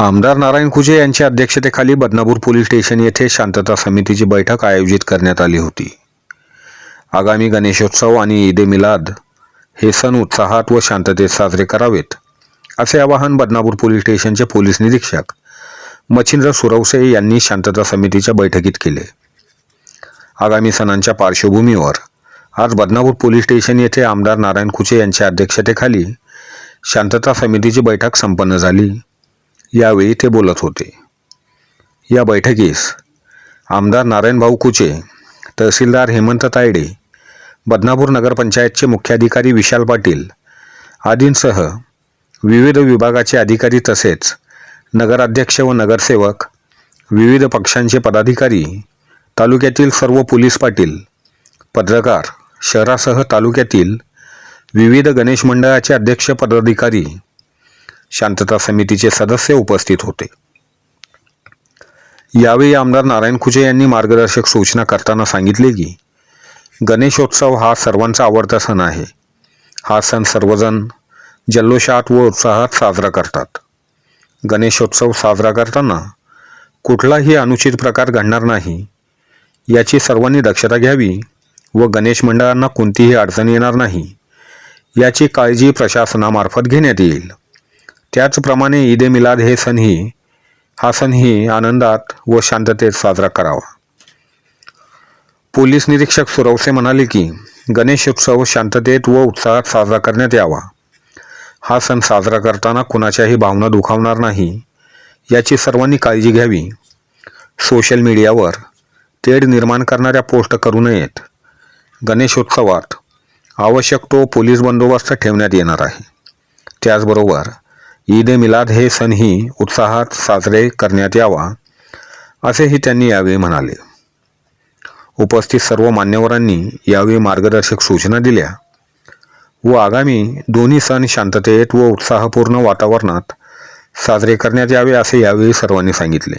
आमदार नारायण कुजे यांच्या अध्यक्षतेखाली बदनापूर पोलीस स्टेशन येथे शांतता समितीची बैठक आयोजित करण्यात आली होती. आगामी गणेशोत्सव आणि ईद ए मिलाद हे सण उत्साहात व शांततेत साजरे करावेत असे आवाहन बदनापूर पोलीस स्टेशनचे पोलीस निरीक्षक मच्छिंद्र सुरवसे यांनी शांतता समितीच्या बैठकीत केले. आगामी सणांच्या पार्श्वभूमीवर आज बदनापूर पोलीस स्टेशन येथे आमदार नारायण कुचे यांच्या अध्यक्षतेखाली शांतता समितीची बैठक संपन्न झाली. यावेळी ते बोलत होते. या बैठकीस आमदार नारायणभाऊ कुचे तहसीलदार हेमंत तायडे बदनापूर नगरपंचायतचे मुख्याधिकारी विशाल पाटील आदींसह विविध विभागाचे अधिकारी तसेच नगराध्यक्ष व नगरसेवक विविध पक्षांचे पदाधिकारी तालुक्यातील सर्व पोलीस पाटील पत्रकार शहरासह तालुक्यातील विविध गणेश मंडळाचे अध्यक्ष पदाधिकारी शांतता समितीचे सदस्य उपस्थित होते. यावेळी आमदार नारायण खुजे यांनी मार्गदर्शक सूचना करताना सांगितले की गणेशोत्सव हा सर्वांचा आवडता सण आहे. हा सण सर्वजण जल्लोषात व उत्साहात साजरा करतात. गणेशोत्सव साजरा करताना कुठलाही अनुचित प्रकार घडणार नाही. याची सर्वांनी दक्षता घ्यावी व गणेश मंडळांना कोणतीही अडचण येणार नाही. याची काळजी प्रशासनामार्फत घेण्यात येईल. त्याचप्रमाणे ईद ए मिलाद हे सणही हा सणही आनंदात व शांततेत साजरा करावा. पोलीस निरीक्षक सुरवसे म्हणाले की गणेशोत्सव शांततेत व उत्साहात साजरा करण्यात यावा. हा सण साजरा करताना कुणाच्याही भावना दुखावणार नाही याची सर्वांनी काळजी घ्यावी. सोशल मीडियावर तेढ निर्माण करणाऱ्या पोस्ट करू नयेत. गणेशोत्सवात आवश्यक तो पोलीस बंदोबस्त ठेवण्यात येणार आहे. त्याचबरोबर ईद ए मिलाद हे सणही उत्साहात साजरे करण्यात यावा असेही त्यांनी यावेळी म्हणाले. उपस्थित सर्व मान्यवरांनी यावेळी मार्गदर्शक सूचना दिल्या व आगामी दोन्ही सण शांततेत व उत्साहपूर्ण वातावरणात साजरे करण्यात यावे असे यावेळी सर्वांनी सांगितले.